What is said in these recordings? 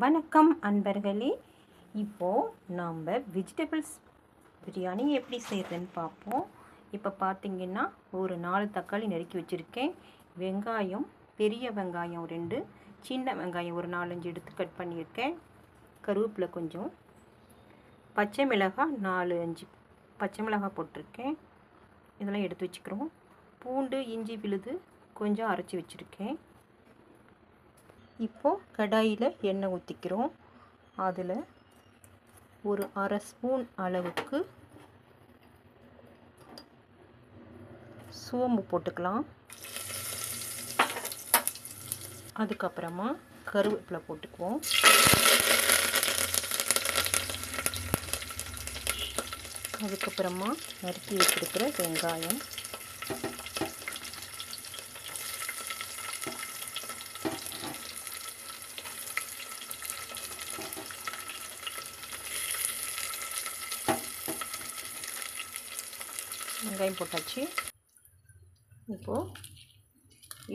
வணக்கம் அன்பர்களே. இப்போது நாம் வெஜிடபிள்ஸ் பிரியாணி எப்படி செய்கிறதுன்னு பார்ப்போம். இப்போ பார்த்தீங்கன்னா ஒரு நாலு தக்காளி நறுக்கி வச்சுருக்கேன். வெங்காயம் பெரிய வெங்காயம் ரெண்டு சின்ன வெங்காயம் ஒரு நாலஞ்சு எடுத்து கட் பண்ணியிருக்கேன். கருவேப்பிலை கொஞ்சம் பச்சை மிளகாய் நாலு அஞ்சு பச்சை மிளகாய் போட்டிருக்கேன். இதெல்லாம் எடுத்து வச்சுக்கிறோம். பூண்டு இஞ்சி விழுது கொஞ்சம் அரைச்சி வச்சுருக்கேன். இப்போது கடாயில் எண்ணெய் ஊற்றிக்கிறோம் அதில் ஒரு அரை ஸ்பூன் அளவுக்கு சோம்பு போட்டுக்கலாம். அதுக்கப்புறமா கருவேப்பிலை போட்டுக்குவோம். அதுக்கப்புறமா நறுக்கி வச்சுருக்கிற வெங்காயம். வெங்காயம் போட்டாச்சு. இப்போது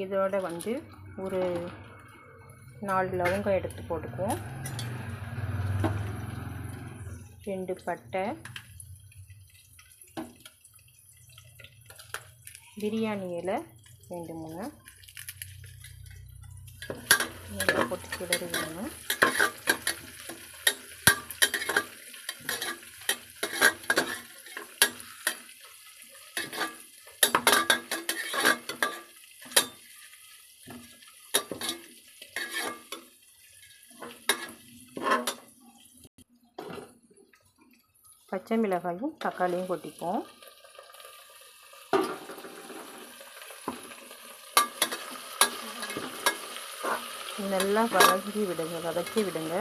இதோட வந்து ஒரு நாலு லவங்கம் எடுத்து போட்டுக்குவோம். ரெண்டு பட்டை. பிரியாணி இலை ரெண்டு மூணு. நல்லா போட்டு கிளறி வேணும் பச்சை மிளகாயும் தக்காளியும் கொட்டிப்போம். நல்லா வதக்கி விடுங்க வதக்கி விடுங்க.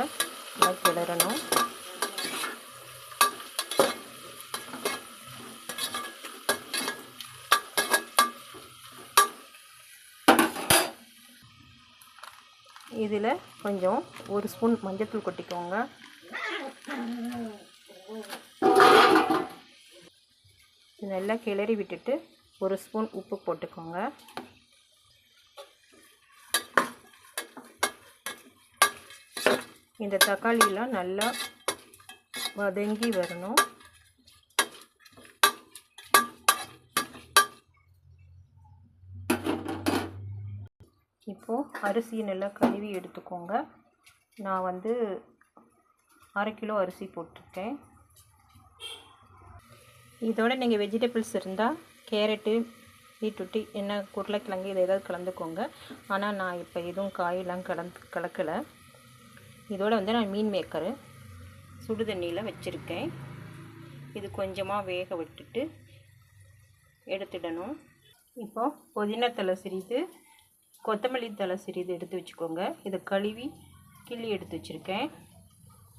நல்லா கிளறணும். இதில் கொஞ்சம் ஒரு ஸ்பூன் மஞ்சத்தூள் கொட்டிக்கோங்க. நல்லா கிளறி விட்டுட்டு ஒரு ஸ்பூன் உப்பு போட்டுக்கோங்க. இந்த தக்காளியெலாம் நல்லா வதங்கி வரணும். இப்போது அரிசியை நல்லா கழுவி எடுத்துக்கோங்க. நான் வந்து அரை கிலோ அரிசி போட்டிருக்கேன். இதோட நீங்கள் வெஜிடபிள்ஸ் இருந்தால் கேரட்டு பீட்ரூட்டு என்ன உருளைக்கிழங்கு இதை ஏதாவது கலந்துக்கோங்க. ஆனால் நான் இப்போ எதுவும் காயெல்லாம் கலந்து கலக்கலை. இதோட வந்து நான் மீன் மேக்கரு சுடு தண்ணியில் வச்சுருக்கேன். இது கொஞ்சமாக வேக விட்டுட்டு எடுத்துடணும். இப்போது புதினா தலை சிறிது கொத்தமல்லி தலை சிறிது எடுத்து வச்சுக்கோங்க. இதை கழுவி கிள்ளி எடுத்து வச்சுருக்கேன்.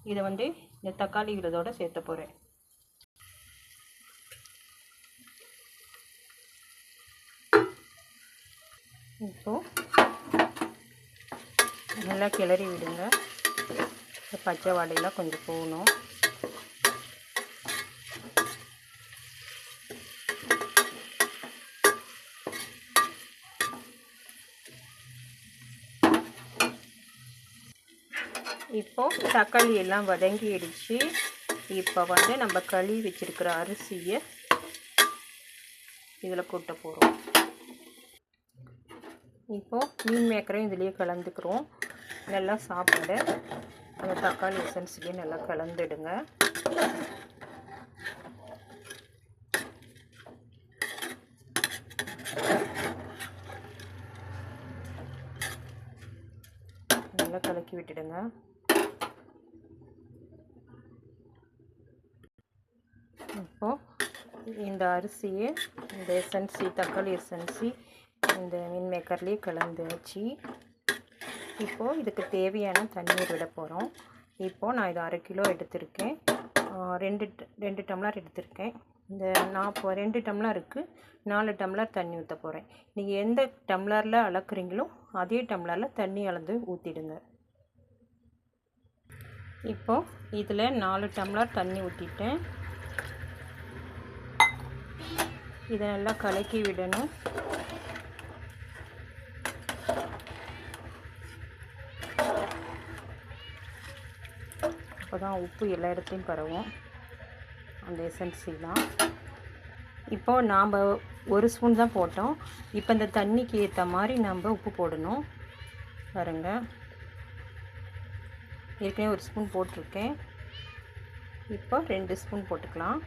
இதை வந்து இந்த தக்காளி விழுதோடு சேர்த்த போகிறேன் இப்போது நல்லா கிளறி விடுங்க. பச்சை வாடையெல்லாம் கொஞ்சம் போகணும். இப்போது தக்காளி எல்லாம் வதங்கிடுச்சு. இப்போ வந்து நம்ம கழுவி வச்சுருக்கிற அரிசியை இதில் கொட்ட போகிறோம் இப்போது மீன் மேக்கரையும் இதுலேயே கலந்துக்கிறோம். நல்லா சாப்பாடு. அந்த தக்காளி எசன்ஸ்லேயே நல்லா கலந்துடுங்க. நல்லா கலக்கி விட்டுடுங்க. இப்போது இந்த அரிசியை இந்த எசன்சி தக்காளி எசன்சி இந்த மீன் மேக்கர்லேயே கலந்துச்சு. இப்போது இதுக்கு தேவையான தண்ணீர் விட போகிறோம் இப்போது நான் இது அரை கிலோ எடுத்திருக்கேன். ரெண்டு ரெண்டு டம்ளர் எடுத்திருக்கேன். இந்த நான் இப்போ ரெண்டு டம்ளருக்கு நாலு டம்ளர் தண்ணி ஊற்ற போகிறேன் நீங்கள் எந்த டம்ளரில் அளக்குறீங்களோ அதே டம்ளரில் தண்ணி அளந்து ஊற்றிடுங்க இப்போது இதில் நாலு டம்ளர் தண்ணி ஊற்றிட்டேன் இதை நல்லா கலக்கி விடணும். அப்போ தான் உப்பு எல்லா இடத்துலையும் பரவும். அந்த எசன்சி தான் இப்போது நாம் ஒரு ஸ்பூன் தான் போட்டோம். இப்போ இந்த தண்ணிக்கு ஏற்ற மாதிரி நம்ம உப்பு போடணும். பாருங்க. ஏற்கனவே ஒரு ஸ்பூன் போட்டிருக்கேன். இப்போ ரெண்டு ஸ்பூன் போட்டுக்கலாம்.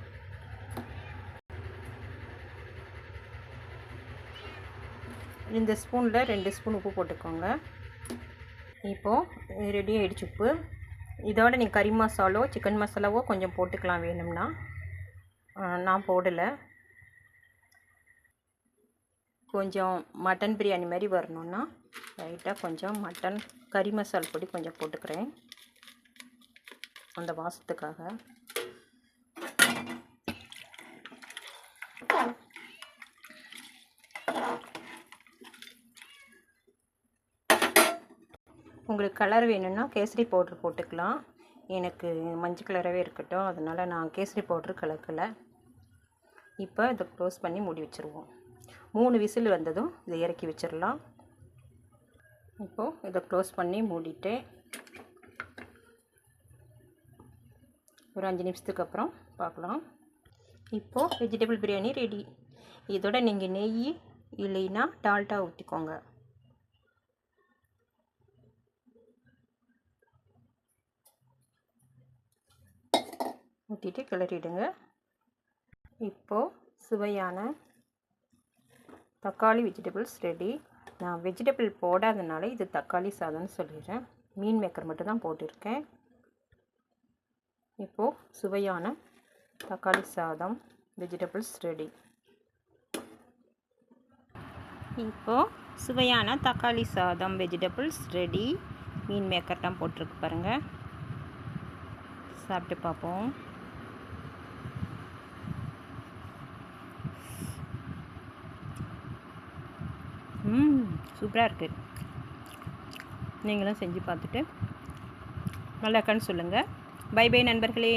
இந்த ஸ்பூனில் ரெண்டு ஸ்பூன் உப்பு போட்டுக்கோங்க. இப்போது ரெடி ஆகிடுச்சு உப்பு. இதோட நீங்கள் கறி மசாலோ சிக்கன் மசாலாவோ கொஞ்சம் போட்டுக்கலாம் வேணும்னா. நான் போடலை. கொஞ்சம் மட்டன் பிரியாணி மாதிரி வரணும்னா லைட்டாக கொஞ்சம் மட்டன் கறி மசால் பொடி கொஞ்சம் போட்டுக்கிறேன். அந்த வாசத்துக்காக. உங்களுக்கு கலர் வேணும்னா கேசரி பவுட்ரு போட்டுக்கலாம். எனக்கு மஞ்சள் கலராகவே இருக்கட்டும். அதனால் நான் கேசரி பவுட்ரு கலக்கலை. இப்போ இதை க்ளோஸ் பண்ணி மூடி வச்சுருவோம். மூணு விசில் வந்ததும் இதை இறக்கி வச்சிடலாம் இப்போது இதை க்ளோஸ் பண்ணி மூடிட்டு ஒரு அஞ்சு நிமிஷத்துக்கு அப்புறம் பார்க்கலாம் இப்போது வெஜிடபிள் பிரியாணி ரெடி இதோட நீங்கள் நெய் இல்லைன்னா டால்ட்டாக ஊற்றிக்கோங்க ஊற்றிட்டு கிளறிடுங்க. இப்போது சுவையான தக்காளி வெஜிடபிள்ஸ் ரெடி நான் வெஜிடபிள் போடாதனால இது தக்காளி சாதம்னு சொல்லிடுறேன். மீன் மேக்கர் மட்டும் தான் போட்டிருக்கேன். இப்போது சுவையான தக்காளி சாதம் வெஜிடபிள்ஸ் ரெடி இப்போது சுவையான தக்காளி சாதம் வெஜிடபிள்ஸ் ரெடி மீன் மேக்கர் தான் போட்டிருக்கு பாருங்கள் சாப்பிட்டு பார்ப்போம். ம் சூப்பராக இருக்குது நீங்களும் செஞ்சு பார்த்துட்டு நல்லா இருக்கான்னு சொல்லுங்கள் பை பை நண்பர்களே.